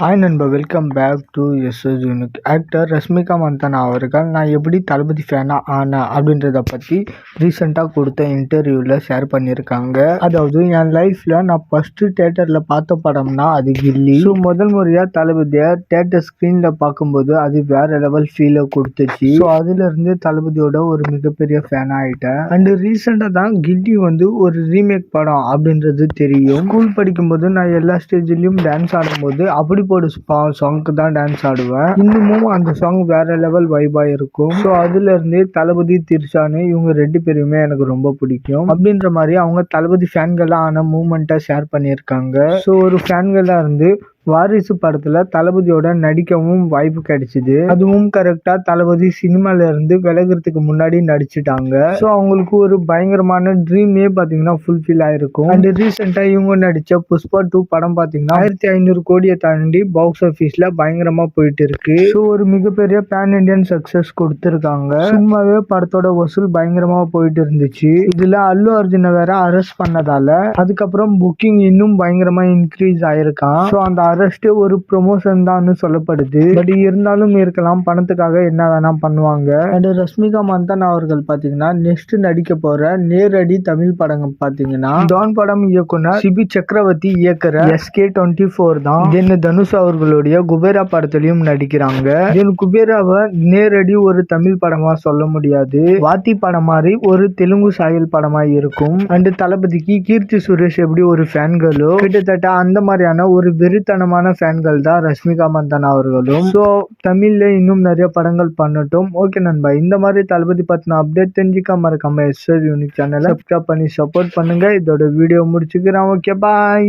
Hi நண்பா welcome back to SS unique actor Rashmika Mandanna அவர்கள் நான் எப்படி தளபதி ஃபேனாக ஆனேன்? அப்படின்றத பற்றி ரீசெண்டாக கொடுத்த இன்டர்வியூவில் ஷேர் பண்ணியிருக்காங்க. அதாவது என் லைஃப்பில் நான் ஃபஸ்ட்டு தேட்டரில் பார்த்த படம்னா அது கில்லி. ஸோ முதல் முறையாக தளபதியை தேட்டர் ஸ்க்ரீனில் பார்க்கும்போது அது வேறு லெவல் ஃபீலை கொடுத்துச்சு. ஸோ அதுலேருந்து தளபதியோட ஒரு மிகப்பெரிய ஃபேன் ஆகிட்டேன் அண்டு ரீசெண்டாக தான் கில்லி வந்து ஒரு ரீமேக் படம் அப்படின்றது தெரியும். ஸ்கூல் படிக்கும்போது நான் எல்லா ஸ்டேஜ்லேயும் டான்ஸ் ஆடும்போது அப்படி போடு சாங்க்கு தான் டான்ஸ் ஆடுவேன். இன்னமும் அந்த சாங் வேற லெவல் வைபா இருக்கும். ஸோ அதுல இருந்து தளபதி திரிஷானு இவங்க ரெண்டு பேருமே எனக்கு ரொம்ப பிடிக்கும். அப்படின்ற மாதிரி அவங்க தளபதி ஃபேன்களாக ஆன மூமெண்ட்டை ஷேர் பண்ணியிருக்காங்க. ஸோ ஒரு ஃபேன்களாக இருந்து வாரிசு படத்துல தளபதியோட நடிக்கவும் வாய்ப்பு கிடைச்சிது. அதுவும் கரெக்டா தளபதி சினிமால இருந்து விலகுறதுக்கு முன்னாடி நடிச்சிட்டாங்க. ஸோ அவங்களுக்கு ஒரு பயங்கரமான ட்ரீமே பாத்தீங்கன்னா ஃபுல்ஃபில் ஆயிருக்கும். அண்ட் ரீசெண்டா இவங்க நடிச்ச புஷ்பா டூ படம் பாத்தீங்கன்னா ஆயிரத்தி ஐநூறு கோடியை தாண்டி பாக்ஸ் ஆஃபீஸில் பயங்கரமா போயிட்டு இருக்கு. ஸோ ஒரு மிகப்பெரிய பேன் இண்டியன் சக்சஸ் கொடுத்துருக்காங்க. சும்மாவே படத்தோட வசூல் பயங்கரமா போயிட்டு இருந்துச்சு. இதுல அல்லு அர்ஜுனை வேற அரெஸ்ட் பண்ணதால அதுக்கப்புறம் புக்கிங் இன்னும் பயங்கரமா இன்க்ரீஸ் ஆயிருக்கான். ஸோ அந்த அரெஸ்ட் ஒரு ப்ரொமோஷன் தான் சொல்லப்படுது. பட் இருந்தாலும் இருக்கலாம். பணத்துக்காக என்ன வேணா பண்ணுவாங்க. அண்ட் ரஷ்மிகா மந்தன் அவர்கள் பாத்தீங்கன்னா நெக்ஸ்ட் நடிக்க போற நேரடி தமிழ் படங்கள் பாத்தீங்கன்னா டான் படம் இயக்குனர் சிபி சக்கரவர்த்தி இயக்குற எஸ்கே டுவெண்ட்டி ஃபோர் தான். தென் தனுஷ் அவர்களுடைய குபேரா படத்திலையும் நடிக்கிறாங்க. தென் குபேராவை நேரடி ஒரு தமிழ் படமா சொல்ல முடியாது. வாத்தி படம் மாதிரி ஒரு தெலுங்கு சாயல் படமா இருக்கும். அண்ட் தளபதிக்கு கீர்த்தி சுரேஷ் எப்படி ஒரு ஃபேன்களோ கிட்டத்தட்ட அந்த மாதிரியான ஒரு வெறித்தனமான ஃபேன்கள் தான் ரஷ்மிகா மந்தனா அவர்களும். ஸோ தமிழ்ல இன்னும் நிறைய படங்கள் பண்ணட்டும். ஓகே நண்பா. இந்த மாதிரி தளபதி பத்தின அப்டேட் தெரிஞ்சுக்காம மறக்காம எஸ்ஆர் யூனிக் சேனலை சப்ஸ்கிரைப் பண்ணி சப்போர்ட் பண்ணுங்க. இதோட வீடியோ முடிச்சுக்கிறேன். Okay bye